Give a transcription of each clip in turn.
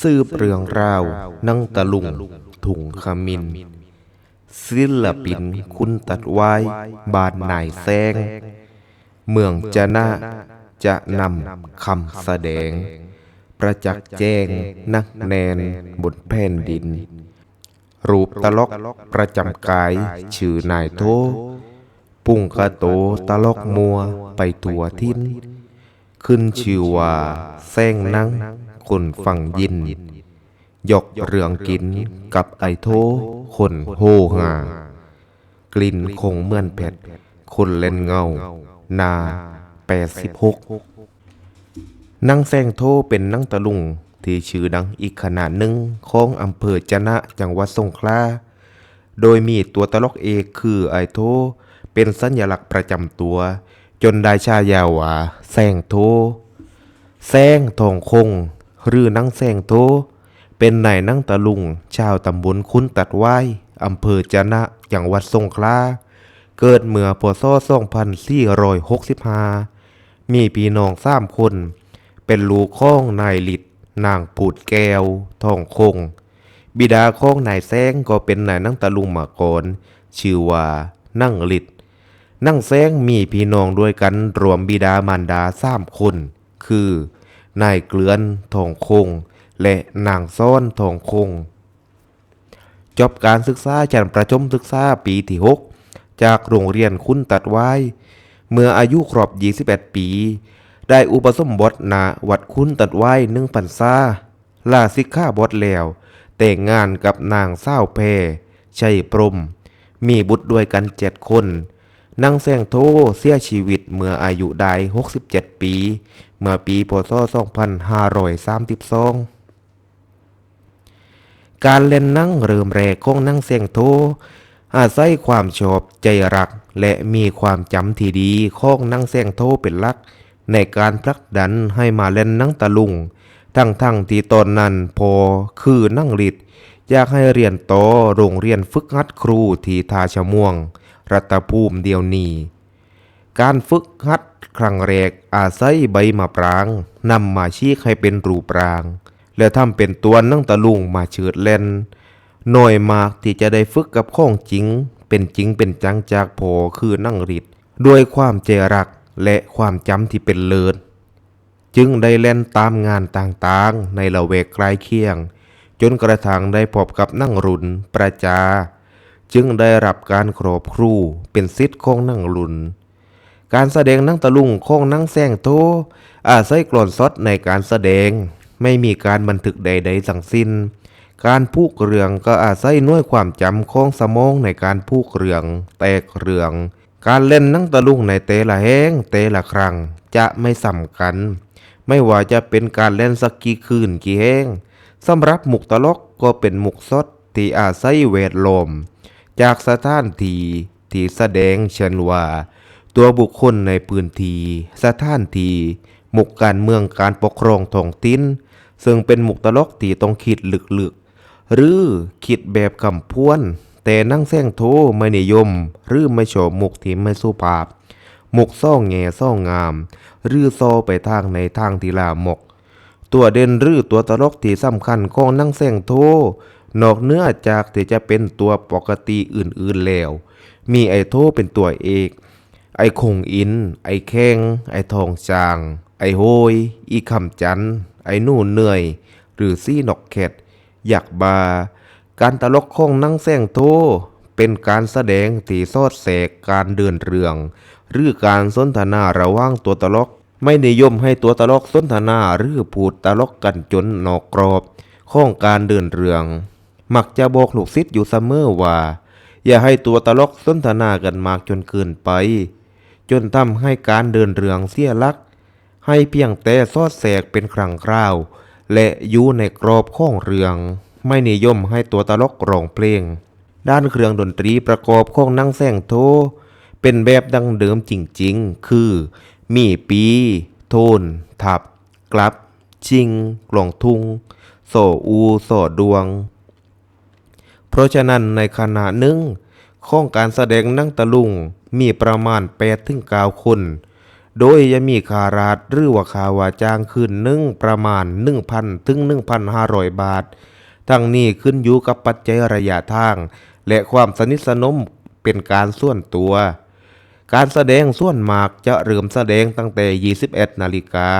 สืบเรื่องราวนั่งตะลุงถุงขมินศิลปินคุณตัดไว้บานนายแซง เมืองจะนาจะนำคำแสดง ประจักษ์แจ้งนักแนนบนแผ่นดิน รูปตลกประจำกายชื่อนายโท ปุ่งกระโตตลกมัวไปตัวทิ้น ขึ้นชื่อว่าแซงนั่ง คนฟังยิน ยกเรื่องกินกับไอโทคนโฮงากลิ่นคงเหมือนเผ็ด คนเล่นเงา นาแปดสิบหกนังแซงโทเป็นนังตะลุงที่ชื่อดังอีกขนาดหนึ่งของอำเภอจนะจังหวัดสงขลา โดยมีตัวตลกเอกคือไอโท เป็นสัญลักษณ์ประจำตัว จนได้ชายาว่าแซงโทแซงทองคง หรือนังแซงโทเป็นนายนังตะลุง ชาวตำบลคุ้นตัดไว้อำเภอจะนะจังหวัดสงขลาเกิดเมื่อพศ2465 มีพี่น้องสามคน เป็นลูกของนายลิดนางปูดแก้วทองคง บิดาของนายแซงก็เป็นนายนั่งตะลุงมาก่อนชื่อว่านั่งลิดนั่งแซงมีพี่น้องด้วยกันรวมบิดามารดาสามคน คือ นายเกลือนทองคง และนางซ้อนทองคง จบการศึกษาชั้นประถมศึกษาปีที่ 6 จากโรงเรียนคุณตัดไว้ เมื่ออายุครบ 21 ปี ได้อุปสมบทณวัดคุณตัดไว้หนึ่งพันซาลาสิกขาบทแล้ว แต่งงานกับนางเศร้าวแพรชัยปรม มีบุตรด้วยกันเจ็ดคนนางแซงโทเสียชีวิตเมื่ออายุได้67 ปี เมื่อปีพศ2532 การเล่นนั่งเริ่มแรกของนั่งเสียงโทอาศัยความชอบใจรัก และมีความจำที่ดีของนั่งเสียงโทเป็นหลัก ในการผลักดันให้มาเล่นนั่งตะลุง ทั้งๆที่ตอนนั้นพอคือนั่งลิดอยากให้เรียนต่อโรงเรียนฝึกหัดครูที่ทาชะม่วง รัตภูมิเดียวนี้ การฝึกหัดครั้งแรกอาศัยใบมะปรางนำมาชี้ให้เป็นรูปราง และทำเป็นตัวนั่งตะลุงมาเฉิดเล่นหน้อยมากที่จะได้ฝึกกับข้องจริง เป็นจริงเป็นจังจากพอคือนั่งริดด้วยความเจรักและความจำที่เป็นเลิศจึงได้เล่นตามงานต่างๆ ในละเวกใกล้เคียง จนกระทั่งได้พบกับนั่งรุนประจา จึงได้รับการครอบครูเป็นสิทธิ์ของนั่งรุน การแสดงนั่งตะลุงของนั่งแซงโตอาศัยกลอนซดในการแสดง ไม่มีการบันทึกใดๆทั้งสิ้น การพูกเรื่องก็อาศัยหน่วยความจำของสมองในการพูกเรื่อง แตกเรื่อง การเล่นนั่งตะลุงในเตละแห้งเตละครั้งจะไม่สำคัญ ไม่ว่าจะเป็นการเล่นสักกี่คืนกี่แห้งสำหรับหมุกตลกก็เป็นหมุกสดที่อาศัยเวทลม จากสถานที่ที่แสดงเช่นว่า ตัวบุคคลในพื้นที่สถานที่หมุกการเมืองการปกครองท้องถิ่นซึ่งเป็นหมุกตลกที่ต้องคิดลึกๆ หรือคิดแบบคำพวน แต่นั่งแซงโทไม่นิยม หรือไม่ชอบหมุกที่ไม่สุภาพหมุกซ่องแง่ซ่องงาม หรือซอไปทางในทางที่ลามก ตัวเด่นหรือตัวตลกที่สำคัญของนั่งแซงโทนอกเนื้อจากที่จะเป็นตัวปกติอื่นๆแล้ว มีไอโทเป็นตัวเอก ไอคงอิน ไอแข้ง ไอทองจาง ไอโฮยอีคำจัน ไอนู่นเหนื่อย หรือซี่นกแคทอยากบา การตลกของนั่งแซงโท เป็นการแสดงที่ซอดแสกการเดินเรื่อง หรือการสนทนาระหว่างตัวตลก ไม่นิยมให้ตัวตลกสนทนาหรือพูดตลกกันจนนอกกรอบข้องการเดินเรื่อง มักจะบอกลูกศิษย์อยู่เสมอว่า อย่าให้ตัวตลกสนทนากันมากจนเกินไป จนทำให้การเดินเรืองเสียหลัก ให้เพียงแต่ซอดแสกเป็นครั้งคราว และอยู่ในกรอบข้องเรื่อง ไม่นิยมให้ตัวตลกร้องเพลง ด้านเครื่องดนตรีประกอบของนั่งแซงโท เป็นแบบดังเดิมจริงๆ คือ มีปี โทน ทับ กลับ ชิง กล่องทุงโสอูโสดวง เพราะฉะนั้นในขณะหนึ่ง ของการแสดงนั่งตะลุงมีประมาณ8ถึง9คน โดยจะมีคาราดหรือว่าคาวาจ้างขึ้นหนึ่งประมาณ 1,000 ถึง 1,500 บาท ทั้งนี้ขึ้นอยู่กับปัจจัยระยะทาง และความสนิทสนมเป็นการส่วนตัว การแสดงส่วนมากจะเริ่มแสดงตั้งแต่ 21 นาฬิกา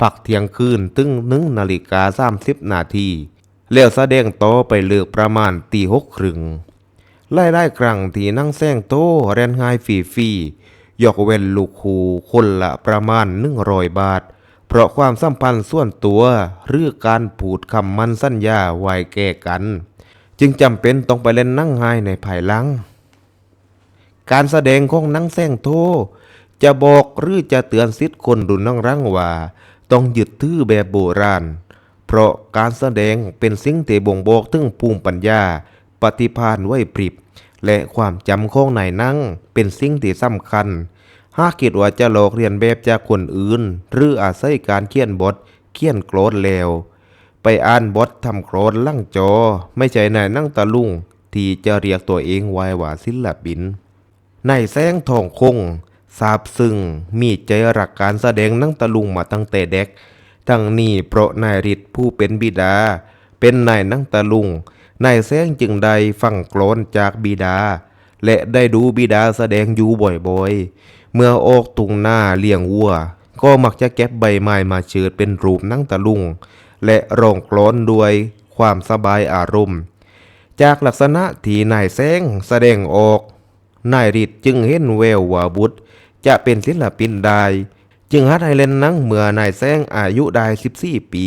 พักเที่ยงคืนถึง1นาฬิกา30 นาทีแล้วแสดงต่อไปเลือกประมาณตีหกครึ่ง ไล่ไล่ครั้งที่นั่งแซงโต้แรนไฮฟรีฟรียกเว้นลูกคูคนละประมาณหนึ่งรอยบาท เพราะความสัมพันธ์ส่วนตัวหรือการผูดคำมันสัญญาไว้แก่กัน จึงจำเป็นต้องไปเล่นนั่งไฮในภายหลัง การแสดงของนั่งแซงโทจะบอกหรือจะเตือนสิทธิ์คนรุ่นนั่งรังว่าต้องยึดถือแบบโบราณ เพราะการแสดงเป็นสิ่งที่บ่งบอกถึงภูมิปัญญา ปฏิภาณไหวพริบ และความจำของนายนั่งเป็นสิ่งที่สำคัญ หากคิดว่าจะหลอกเรียนแบบจากคนอื่น หรืออาศัยการเขียนบทเขียนโกรธแล้ว ไปอ่านบททำโกรธลั่งจอ ไม่ใช่นายนั่งตะลุงที่จะเรียกตัวเองไว้ว่าศิลปินในแสงทองคงทราบซึ้งมีใจรักการแสดงนั่งตะลุงมาตั้งแต่เด็กทั้งนี้เพราะนายฤทธิ์ผู้เป็นบิดา เป็นนายนั่งตะลุง นายแสงจึงได้ฟังโกรนจากบิดา และได้ดูบิดาแสดงอยู่บ่อยๆ เมื่อออกตุงหน้าเลี้ยงวัว ก็มักจะเก็บใบไม้มาเชิดเป็นรูปนั่งตะลุง และร้องโกรนด้วยความสบายอารมณ์ จากลักษณะที่นายแสงแสดงออกนายฤทธิ์จึงเห็นแววว่าบุตร จะเป็นศิลปินได้ จึงหัดให้เล่นนังเมื่อนายแสงอายุได้14 ปี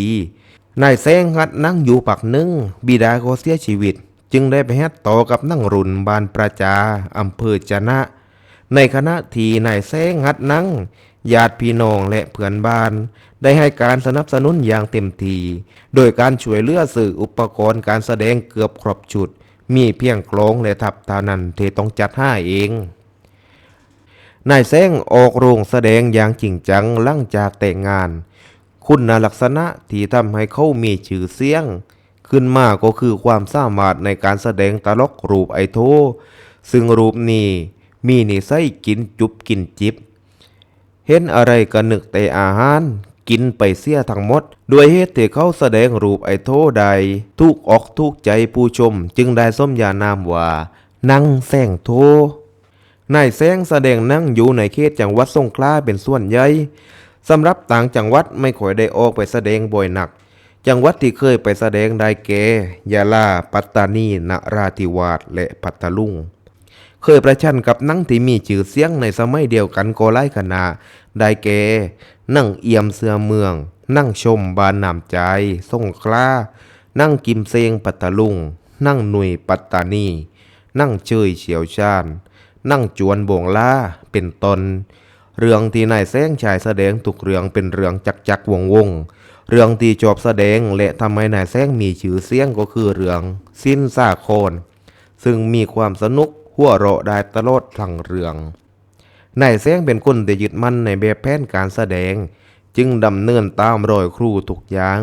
นายแสงหัดนั่งอยู่ปักนึงบิดาก็เสียชีวิต จึงได้ไปฮัดต่อกับนั่งรุนบานประจาอำเภอจะนะ ในขณะที่นายแสงหัดนั่งญาติพี่น้องและเพื่อนบ้าน ได้ให้การสนับสนุนอย่างเต็มทีโดยการช่วยเหลือสื่ออุปกรณ์การแสดงเกือบครบชุด มีเพียงโครงและทับเท่านั้นที่ต้องจัดให้เองนายแซงออกโรงแสดงอย่างจริงจังหลังจากแต่งงาน คุณลักษณะที่ทำให้เขามีชื่อเสียง ขึ้นมาก็คือความสามารถในการแสดงตลกรูปไอโท ซึ่งรูปนี้มีนิสัยกินจุบกินจิบ เห็นอะไรก็นึกแต่อาหาร กินไปเสียทั้งหมด ด้วยเหตุที่เขาแสดงรูปไอโทใด ทุกออกทุกใจผู้ชมจึงได้ส้มญานามว่า นั่งแสงโทนายแสงแสดงนั่งอยู่ในเขตจังหวัดสงขลาเป็นส่วนใหญ่ สำหรับต่างจังหวัดไม่ค่อยได้ออกไปแสดงบ่อยหนัก จังหวัดที่เคยไปแสดงได้แก่ยะลา ปัตตานีนราธิวาสและพัทลุงเคยประชันกับนั่งที่มีชื่อเสียงในสมัยเดียวกันก็ไล่ขนาได้แก่นั่งเอี่ยมเสือเมือง นั่งชมบานนำใจส่งขลานั่งกิมเซงปัตตลุง นั่งหนุยปัตตานี นั่งเชยเฉียวชาญนั่งจวนโบงล่าเป็นตน เรื่องที่นายแสงชายแสดงทุกเรื่องเป็นเรื่องจักจักวงวง เรื่องที่จบแสดงและทำให้นายแสงมีชื่อเสียงก็คือเรื่องสิ้นซาโคนซึ่งมีความสนุกหัวเราะได้ตลอดทั้งเรื่องนายแสงเป็นคนที่ยึดมั่นในแบบแผนการแสดง จึงดำเนินตามรอยครูทุกอย่าง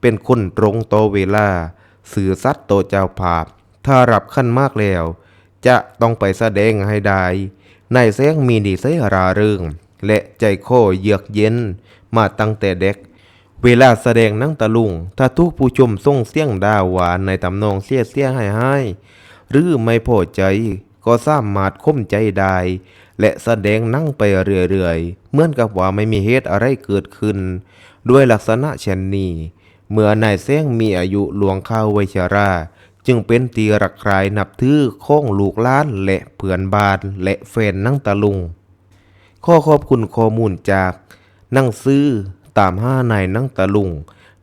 เป็นคนตรงต่อเวลา สื่อสัตย์ต่อเจ้าภาพ ถ้ารับขั้นมากแล้ว จะต้องไปแสดงให้ได้ นายแสงมีนิสัยราเริงและใจคอเยือกเย็น มาตั้งแต่เด็ก เวลาแสดงนั่งตะลุง ถ้าทุกผู้ชมส่งเสียงด่าหวานในตำนองเสียเสียให้ให้หรือไม่พอใจก็สามารถข่มใจได้ และแสดงนั่งไปเรื่อยๆ เหมือนกับว่าไม่มีเหตุอะไรเกิดขึ้น ด้วยลักษณะเช่นนี้ เมื่อนายแซงมีอายุหลวงข้าวไวยชรา จึงเป็นตีรักใครายนับถือของลูกล้านและเพื่อนบานและแฟนนั่งตะลุง ข้อขอบคุณข้อมูลจากนั่งซื้อตามห้าในหนังตะลุง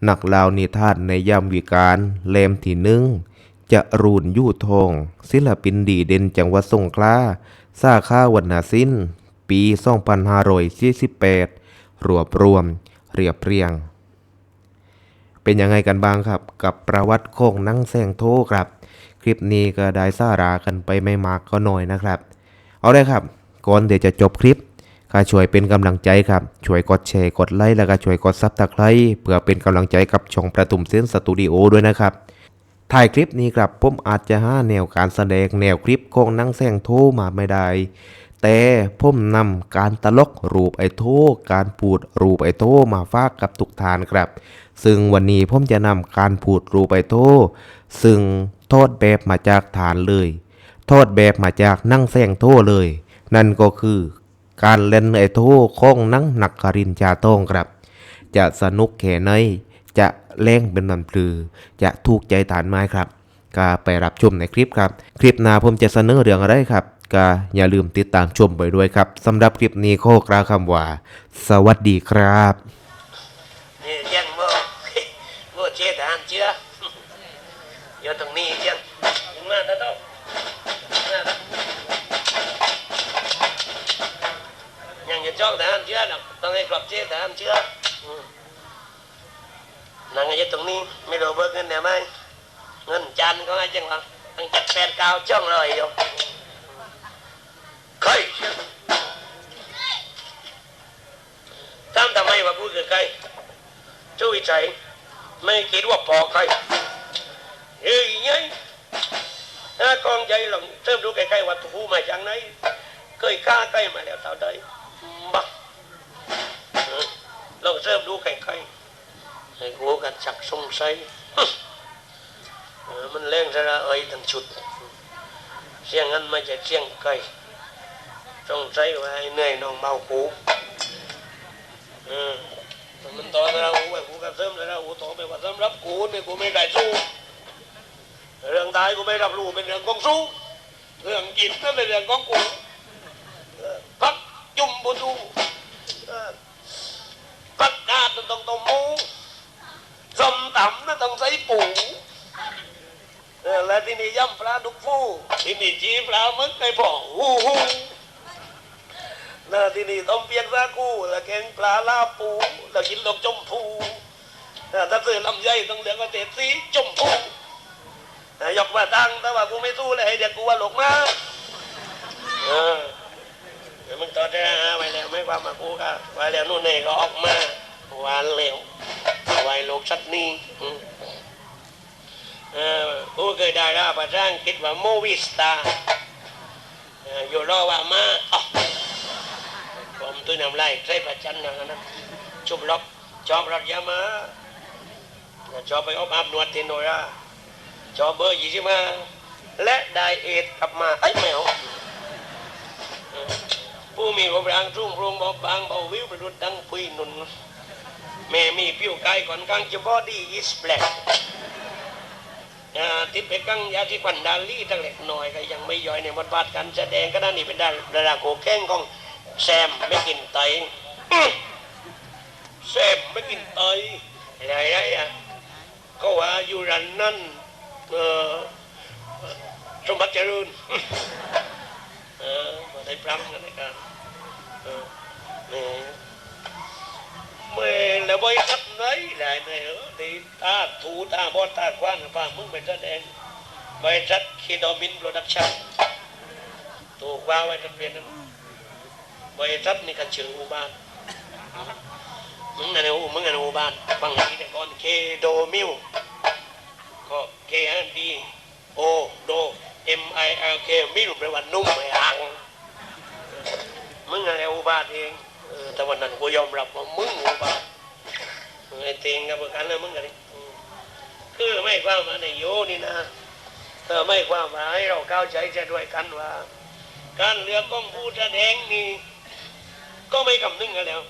นักลาวนิทานในยามวิการเล่มที่หนึ่งจะรูนยู่ทอง ศิลปินดีเด่นจังหวัดสงขลาสาขาวรรณศิลป์ปี 2548รวบรวม เรียบเรียง เป็นยังไงกันบ้างครับ กับประวัติของนังแซงโทครับ คลิปนี้ก็ได้สารากันไปไม่มากก็หน้อยนะครับ เอาเลยครับ ก่อนเดี๋ยวจะจบคลิปก็ช่วยเป็นกำลังใจครับ ช่วยกดแชร์กดไลค์แล้วก็ช่วยกดซับตะไคร้เพื่อเป็นกำลังใจกับช่องประตุมเส้นสตูดิโอด้วยนะครับถ่ายคลิปนี้ครับผมอาจจะหาแนวการแสดงแนวคลิปของนังแซงโทมาไม่ได้ แต่ผมนำการตลกรูปไอโทการพูดรูปไอโทมาฝากกับทุกทานครับ ซึ่งวันนี้ผมจะนำการพูดรูปไอโทซึ่งโทษแบบมาจากฐานเลย โทษแบบมาจากนั่งแซงโทเลย นั่นก็คือการเล่นไอโทของนั่งนักคารินทร์จาโต้งครับ จะสนุกแค่ไหนจะแรงเป็นมันปลือ จะถูกใจฐานไม้ครับก็ไปรับชมในคลิปครับ คลิปหน้าผมจะเสนอเรื่องอะไรครับ ก็อย่าลืมติดตามชมไปด้วยครับสำหรับคลิปนี้โคกราคำว่า สวัสดีครับนี่เจียงโมโม่เจ๊ทหารเชื้ออยู่ตรงนี้เจียงมาตะต้องมาตะยังจะจ้องทหารเชื้อหรอกต้องให้กลับเจ๊ทหารเชื้อนั่งอยู่ตรงนี้ไม่รู้เบิกเงินเดี๋ยวไหมเงินจานก็ให้จังหวะตั้งจ็ดแปดเก้าจ้องเลยอยู่ ใครตามทำไมว่าพูดกับใครช่วยใจไม่คิดว่าพอใครเฮ้ยยัยถ้ากองใจหลงเริ่มดูใกล้ๆว่าถูมาจากไหนเคยฆ่าใกล้มาแล้วเท่าใดบักเออลองเริ่มดูใกล้ๆให้กูกันชักสงสัยมันเล่งซะละเอ้ยทั้งชุดเสียงนั้นไม่ใช่เสียงไก่ สงสัยว่าไอ้เหนื่อยน้องเมากูเออมันตอนเราหูไปกูกระเซิมแล้วหูโตไปกว่าสำรับกูเนี่ยกูไม่ได้สู้เรื่องตายกูไม่รับรู้เป็นเรื่องของสู้เรื่องกินก็เป็นเรื่องของกูพักจุ่มบุดูพักกาดต้องต้มหมูส้มตำนั่นต้องใส่ปูแล้วที่นี่ย่ำปลาดุกฟูที่นี่จีปลามึกไก่ผ่องหูหู นาที่นี่ต้มเปียกซาคูแล้วแกงปลาลาปู แล้วกินลกจมพูถ้าซื้อลำไยต้องเหลืองก็เจ็ดสีจมพูอ่ยกมาตั้งแต่ว่ากูไม่สู้เลยให้เด็กกูว่าหลกมาเออเดี๋ยวมึงต่อได้ฮะไวแล้วไม่ความมากูก็ไวแล้วนู่นนี่ก็ออกมาหวานเหลวไว้โลกชัดนี้อืมเออกูเคยได้รับภาษาอังกฤษว่าโมวิสตาอยู่รอว่ามาอ๋อ ตัวนำไล่ใส่ประจันอย่างนั้นชุบล็อกจอบรักยามาจอบไปอบอาบนวดเที่โนราจอบเบอร์ยี่สิบห้าและไดเอทกลับมาไอ้แมวผู้มีรูปร่างรุ่งโปร่งเบาบางเบาวิวประดุดดังปุยนุนแม่มีผิวกายค่อนข้างจะบอดี้อิสแบล็กติดไปกังยาที่ควันดาลี่ตั้งเล็กน้อยก็ยังไม่ย่อยในบทบาทการแสดงก็นั่นนี่เป็นดาราดาโกแข้งของ แซมไม่กินไตอื้อแซมไม่กินไตอะไรไรอะก็ว่าอยู่รันนั่นเออสมบัติเจริญเออมาได้ปรำกันนะครับเออนี่เมื่อแล้วบริษัทไหนได้ไหมเออดีตาถูตาบอดตากว้างป้ามึงเป็นแสดงบริษัทคีโดมินโปรดักชั่นถูกว่าไว้ทะเบียนนั้น บริษัทนี่ก็ชื่ออุบานมึงอะไรอูมึงอะไรอุบานฟังนี้แต่ก่อนเคโดมิวก็เคดีโอโด M I L K มิลแปลว่านุ่มไม่ห่างมึงอะไรอุบาทเองแต่วันนั้นกูยอมรับว่ามึงอุบาทไอ้เตียงกับกันนะมึงกันคือไม่ความมาในโยนี่นะเออไม่ความหมายเราเข้าใจจะด้วยกันว่า การเลือกกล้องผู้แสดงนี่ ก็ไม่กำนึงกันแล้ว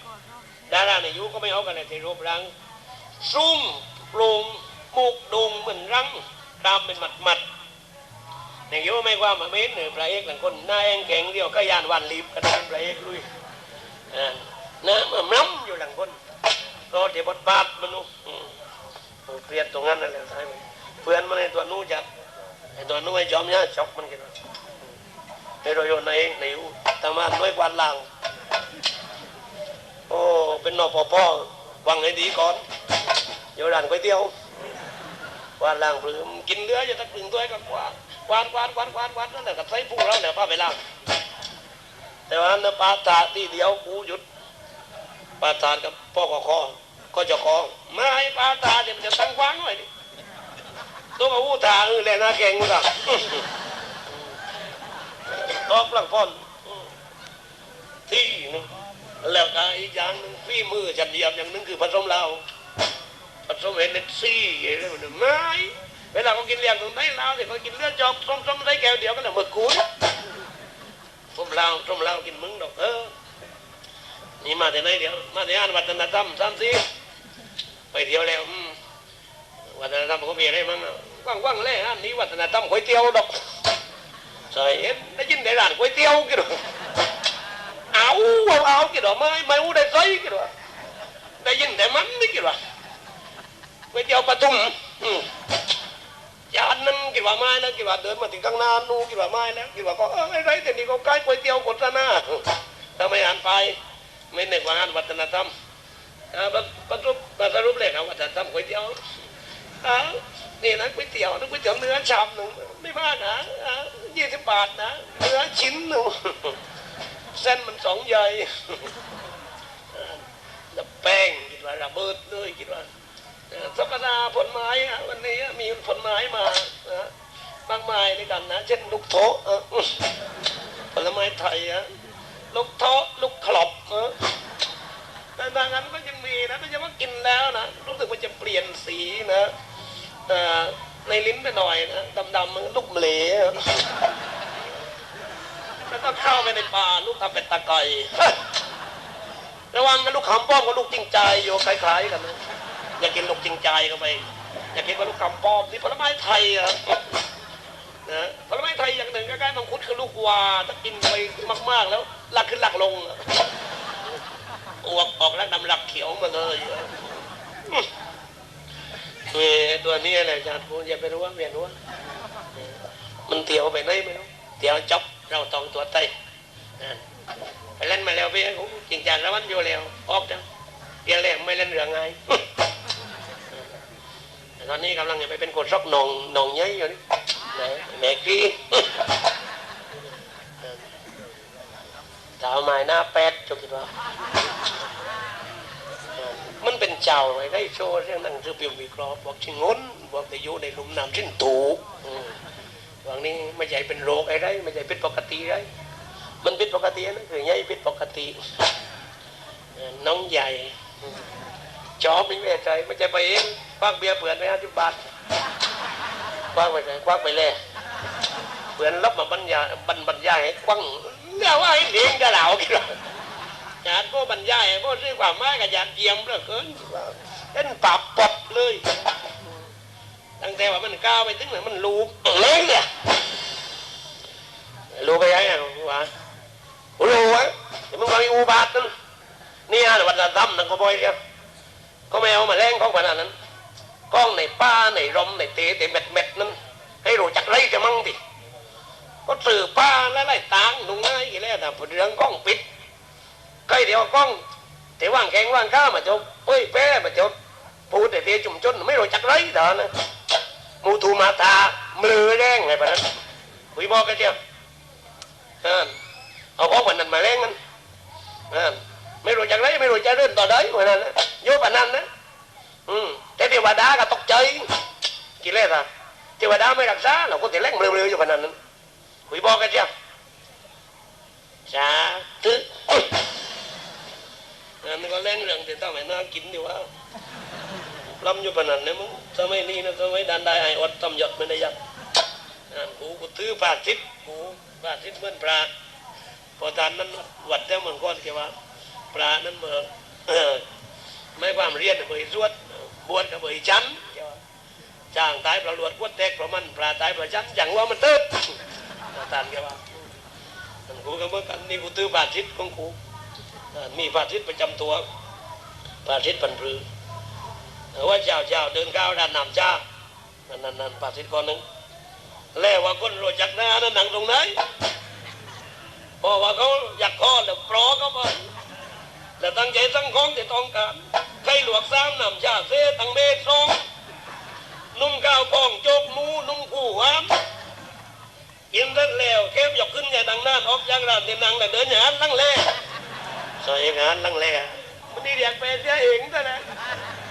ดาราในยุคก็ไม่เอากันเลยที่รูปร่างซุ่มโปร่งมุกโดงเหมือนรังตามเป็นหมัดหมัดๆในยุคไม่ว่ามาเม้นหรือพระเอกหลังคนหน้าแองแข็งเดียวก็ยานวันลีบกันเป็นพระเอกลุยอ่านะมันน้ำอยู่หลังคนก็เดี๋ยวบทบาทมันนู้อืมเปลี่ยนตรงนั้นนั่นแหละใช่ไหมเพื่อนมันในตัวนู้จัดไอ้ตัวนู้นไอ้จอมเนี่ยช็อกมันกันในโรยนเองในอูทำงานด้วยกวาดล่าง โอ้เป็นนอปอปอวังให้ดีก่อนอยู่ร้านก๋วยเตี๋ยววาดล่างปลืมกินเนื้อจะตักตึงตัวก็กวาดกวาดวาดวาดวาดวาดนั่นแหละกับใส่ผู้แล้วเนี่ยป้าไปล่างแต่ว่าเนื้อปาตาที่เดียวกูหยุดปาตากับพ่อขอคอก็จะคอมาให้ปาตาเดี๋ยวมันจะตั้งกว้างหน่อยดิตัวกับอู้ตาเออแหละน้าแกงมึงอะตอกหลังพ่อน ที่นึงแล้วก็อีกอย่างหนึงพี่มือจันเดียมอย่างหนึงคือผสมเหล้าผสมเฮนเนสซี่อะไรแบบนี้ไม่เวลาเขากินเลี้ยงตรงไหนเหล้าเนี่ยเขากินเลือดจอกส้มๆได้แก้วเดียวกันนะเมื่อกูนส้มเหล้าส้มเหล้ากินมึงดอกเออนี่มาแต่ไหนเดียวมาแต่อ่านวัฒนธรรมสามสี่ไปเที่ยวแล้ววัฒนธรรมเขามีอะไรมั้งอะว่างๆเลยอ่านนี้วัฒนธรรมก๋วยเตี๋ยวดอกใช่เอ็ดได้ยินในร้านก๋วยเตี๋ยวกี่ด อกเอาเอาเอากี่ดอกไม่ไม่รู้ได้ใส่กี่ดอกได้ยินแต่มันนี่กี่ดอกก๋วยเตี๋ยวปทุมอืมจานนั้นกี่ว่าไม่นะกี่ว่าเดินมาถึงข้างหน้านู่กี่ว่าไม่แล้วกี่ว่าก็เออไรแต่นี่ก็ใกล้ก๋วยเตี๋ยวโฆษณาถ้าไม่อ่านไป ไม่เนึกว่าอ่านวัฒนธรรมอ่าบรรบรรลุบรรลุเลยครับวัฒนธรรมก๋วยเตี๋ยวอ่านี่นะก๋วยเตี๋ยวนะก๋วยเตี๋ยวเนื้อชามหนึ่งไม่มากนะยี่สิบบาทนะเนื้อชิ้นหนึ่ง เส้นมันสองใหญ่แล้วแป้งคิดว่าระเบิดเลยคิดว่าสัปดาห์ผลไม้อะวันนี้มีผลไม้มานะมากมายด้วยกันนะเช่นลูกโทะเอผลไม้ไทยอะลูกโทะลูกขลบอแต่บางอันก็ยังมีนะไม่ใช่ว่ากินแล้วนะรู้สึกว่าจะเปลี่ยนสีนะอ่อในลิ้นไปหน่อยนะดำๆมันลูกเหลอ แล้วก็เข้าไปในป่าลูกทำเป็นตะไคร้ระวังนะลูกขำป้อมกับลูกจริงใจโยคล้ายๆกันนะอย่ากินลูกจริงใจเข้าไปอย่ากินกับลูกขำป้อมนี่ผลไม้ไทยอะนะผลไม้ไทยอย่างหนึ่งก็ใกล้มังคุดคือลูกวาถ้ากินไปมาก ๆ แล้วหลักขึ้นหลักลงอวกออกแล้วดำหลักเขียวมาเลยเออตัวนี้อะไรอาจารย์ผมอย่าไปรู้ว่าเวียนหัวเออมันเที่ยวไปไหนไม่รู้เที่ยวจับ เราตองตัวไตอ่าไปเล่นมาแล้วพี่จริงจังแล้วมันอยู่แล้วออกจังเรียนแรกไม่เล่นเรือไงแต่ตอนนี้กำลังจะไปเป็นคนซอกนองนองใหญ่อยู่นี่แม่กี้สาวไม้หน้าแปดจบคิดว่ามันเป็นเจ้าไว้ได้โชว์เรื่องนังสือพิมวิเคราะห์บอกชิงงนบอกแต่อยู่ในลุมน้ำชิ้นถูก วันนี้ไม่ใช่เป็นโรคอะไรไม่ใช่เป็นปกติไรมันผิดปกตินะคือใหญ่ผิดปกติ น้องใหญ่อืมจอบไม่แน่ใจไม่ใช่ไปเองควักเบียร์เผื่อนไปห้าสิบบาทควักไปไหนควักไปเลยเผื่อนรับมาบรรยายบรรบรรยายให้ควังเนี่ยว่าให้เองจะเหล่ากี่หรอจานก็บรรยายก็ซื้อความหมายกับจานเยี่ยมเหลือเกินเป็นปรับปบเลย ตั้งแต่ว่ามันก้าวไปถึงไหนมันรู้เล็กเนี่ยรู้ไปยังไงวะรู้วะเดี๋ยวมึงฟังอีอุบาทนั่นนี่ฮะวัฒนธรรมนั่นก็บ่อยครับเขาไม่เอามาแรงของขนาดนั้นกล้องในป้าในรมในเตะเตะเม็ดเม็ดนั้นให้รู้จักไรจะมั่งดิก็สื่อป้าและไรต่างหนุ่งง่ายกี่แล้วแต่เรื่องกล้องปิดใกล้เดียวกล้องแต่ว่างแกงว่างข้ามาจบเฮ้ยแพ้มาจบพูดแต่เตียจุ่มจนไม่รู้จักไรเถอะนะ มูทูมาตามือแรงไงปะนั้นคุยบอกกันเดียวเออเอาของวันนั้นมาแรงกันเออไม่รู้จักไรไม่รู้จะเรื่นต่อได้วันนั้นโยบอันนั้นนะอืมแต่เทวดาก็ตกใจกี่เล่ะเทวดาไม่รักษาเราก็แต่แรงเร็วๆอยู่วันนั้นนั้นคุยบอกกันเชียวสาธุนั่นก็เล่นเรื่องที่ต้องให้น่ากินดีว่า ลำอยู่ปานันเนี่ยมึงสมัยนี้นะสมัยดันได้ไอ้อดตำหยดไม่ได้ยังอ่านกูกูถือผ้าทิศกูผ้าทิศเหมือนพระพอตอนนั้นวัดแล้วมันก้อนแกว่าพระนั้นเมือเออไม่ความเรียนเบยสวดบวชกับเบยจันแกว่าจ้างตายประหลวดกวดแตกเพราะมันพระตายประจันอย่างว่ามันเติบตานแกว่ามันกูก็เมื่อกันนี่กูถือผ้าทิศของกูมีผ้าทิศประจำตัวผ้าทิศพันปรือ ว่าเจ้าเจ้าเดินก้าวด้านนำจ้านั่นนั่นนั่นผ้าทิศก้อนหนึ่งแล้วว่าคนรู้จักหน้านั้นหนังตรงไหนเพราะว่าเขาอยากคอแล้วปลอเขาไปแล้วตั้งใจตั้งของที่ต้องการใครหลวกซ้ำนำชาเสตั้งเมตรสองนุ่มข้าวพองโจกหมูนุ่มกู้หวานกินเสร็จแล้วเข้มยกขึ้นอย่าดังนั้นออกอย่างรานเดินนังแต่เดินอย่างนั้นลังเลใส่งานลังเลมันนี่เรียกไปเสียเองซะนะเออ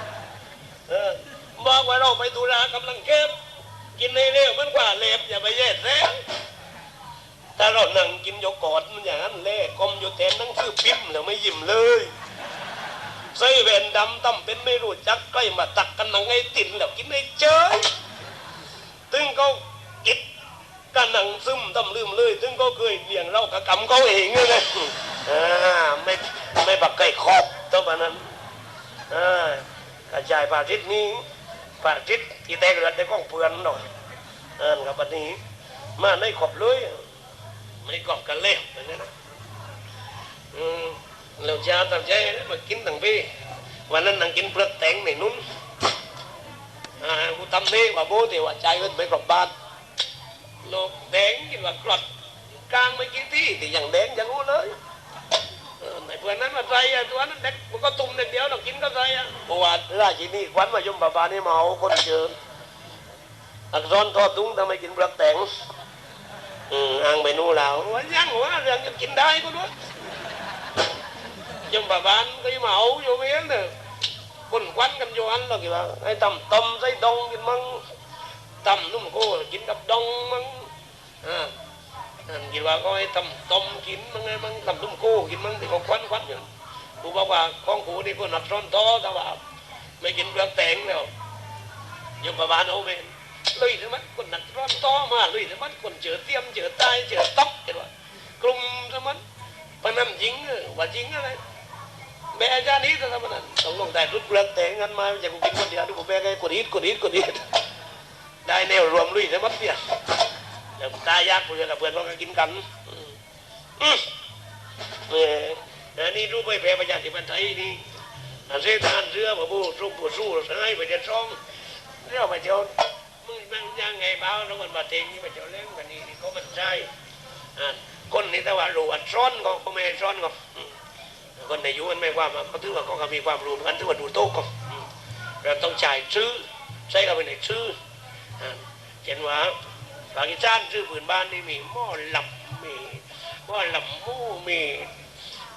บอกว่าเราไปธุระกำลังเข้มกินในเร็วมันกว่าเล็บอย่าไปแย่แท้ถ้าเรานั่งกินโยกอดมันอย่างนั้นเล่กลมอยู่แทนหนั่งคือพิมพ์แล้วไม่ยิ้มเลยใส่แว่นดำตั้มเป็นไม่รู้จักใกล้มาตักกันนังไอ้ติ่นแล้วกินไอ้เจยตึงเขากิดกันนังซึมตั้มลืมเลยตึงเขาเคยเลี้ยงเรากระกำเขาเองเลยอ่าไม่ไม่ปักไก่ครอบเท่านั้นอ่า อาจารย์ปาจิตนี้ปาจิตที่แตกเลือดในกองเพื่อนหน่อยเอินครับวันนี้ มาในขอบเลยไม่กอบกันเล่นแบบนี้นะอืมเราจะทำใจมากินต่างพี่วันนั้นนั่งกินเปลือกแตงในนุ่นอ่ากูทำนี่ว่าโบเทว่าใจก็ไม่กลับบ้านโลกแดงกินว่ากรดกลางไม่กินที่แต่ยังแดงยัางงู้เลย นมาใจอะตัวนั้นเด็กมันก็ตุ่มเด็กเดียวเรากินก็ใจอะบอกว่าราชินีควันมายมบาบานี่มาเอาคนเจออักษรทอดตุ้งทำไมกินเปลือกแตงอืมอ่างไปนู่นแล้วว่ายังหัวเรื่องจะกินได้ก็ด้วย nhưng bà bán cái mẫu vô miếng nè quần quanh cầm vô anh là kìa ai tầm tâm dây đông cái măng tầm nó mà cô là กินว่าก็ให้ทำต้มกินมั้งไงมั้งทำตุ้มกู้กินมั้งที่ของควันควันอยู่กูบอกว่าของกูนี่เพื่นัดร้อนโตแต่ว่าไม่กินเปลือกแตงแล้วยู่ประาณโอเวนลุยถึงมันคนนัดร้อนโตมาลุยถึงมันคนเจอเตี้ยมเจอตายเจอต๊อกเห็นว่ากลุ่มถึงมันพนันยิงว่ายิงอะไรแม่อาานี้แต่ทำไนั่นต้องลงแต่รุดเปลือกแตงกันมาอยากกูกินคนเดียวดูผมแม่ไงกดอีดกดอีดกดอีดได้แนวรวมลุยถึงมันเสีย วตายยากเพื่อนกับเพื่อนเขาก็กินกันเอออันนี้รู้ไปแพ้ประชาธิปไตยนี่อันเสทานเรือมาบูสู้ปูสู้ให้ไปเดียดช่องเรียกไปเที่ยวมึงนั่งยังไงบ้าแล้วมันมาเต็งนี่ไปเที่ยวเล่นกันนี่เขามันใจอ่คนนี่แต่ว่ารู้ว่าซ้อนก็ไม่ซ้อนก็คนในยุคมันไม่ว่ามันก็ถือว่าเขาก็มีความรู้กันถือว่าดูโต๊ะก็เราต้องจ่ายซื้อใช้กับเป็นซื้อเช่นว่า ปากีสถานซื้อผืนบ้านนี่มีหม้อลำมีหม้อลำหมูมี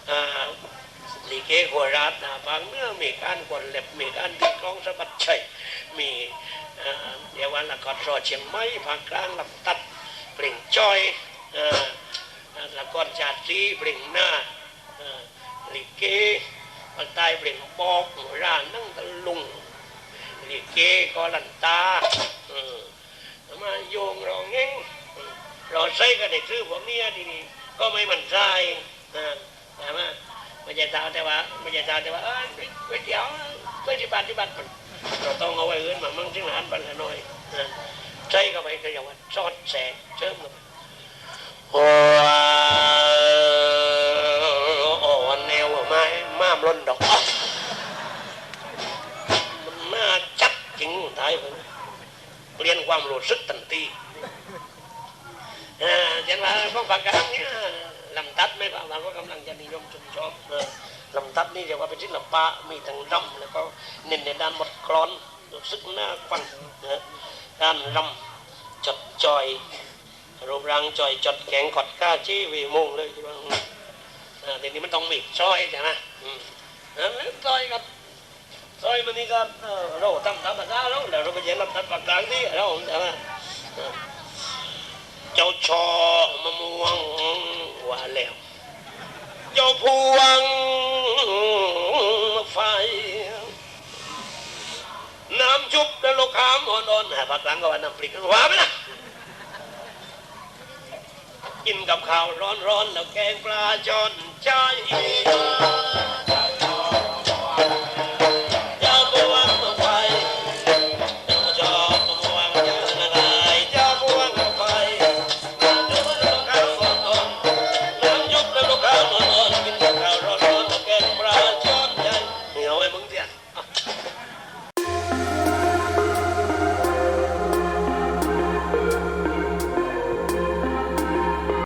อ่าลีเกโคราชนะบางเนื้อมีการกวนเล็บมีการตีกลองสะบัดชัยมีเดี๋ยววันละก็รอเชียงใหม่ภาคกลางลำตัดเปล่งจ้อยอ่าละครชาตรีเปล่งหน้าลิเกภาคใต้เปล่งปอกหัวร่านนั่งตะลุงลิเกกอลันตาอ มาโยงรองเง้งเออรอใส่ก็ได้ซื้อผมเนี่ยทีนี้ก็ไม่มันใจอ่าแต่ว่าไม่ใช่ทาแต่ว่าไม่ใช่ทาแต่ว่าเออเวยเตี๋ยวก๋วที่บ้านที่บ้านมันเราต้องเอาไว้อื่นมามั่งที่ร้านปันละหน่อยนะใส่เข้าไปก็อย่างว่าซอดแสงเชิมเข้ ปะมีทั้งรำแล้วก็เน้นในด้านบทกลอนรู้สึกน่าฟังนะด้านรำจดจอยรูปร่างจอยจดแข็งขอดก้าจี้วีมุงเลยที่ว่าอืมอ่าทีนี้มันต้องมีซอยใช่ไหมอืมอันนั้อยกับซอยมันนี่ก็เออเราทำธรรมดาแล้วแล้วเราก็จะรับทัดปากกลางที่เราใช่ไหมเออเจ้าชอมะม่วงว่าแล้วเจ้าพวง ลูกค้ามอ่อนๆหาผักหลังก็ว่าน้ำพริกว่าไหมล่ะกินกับข้าวร้อนๆแล้วแกงปลาจอนใจ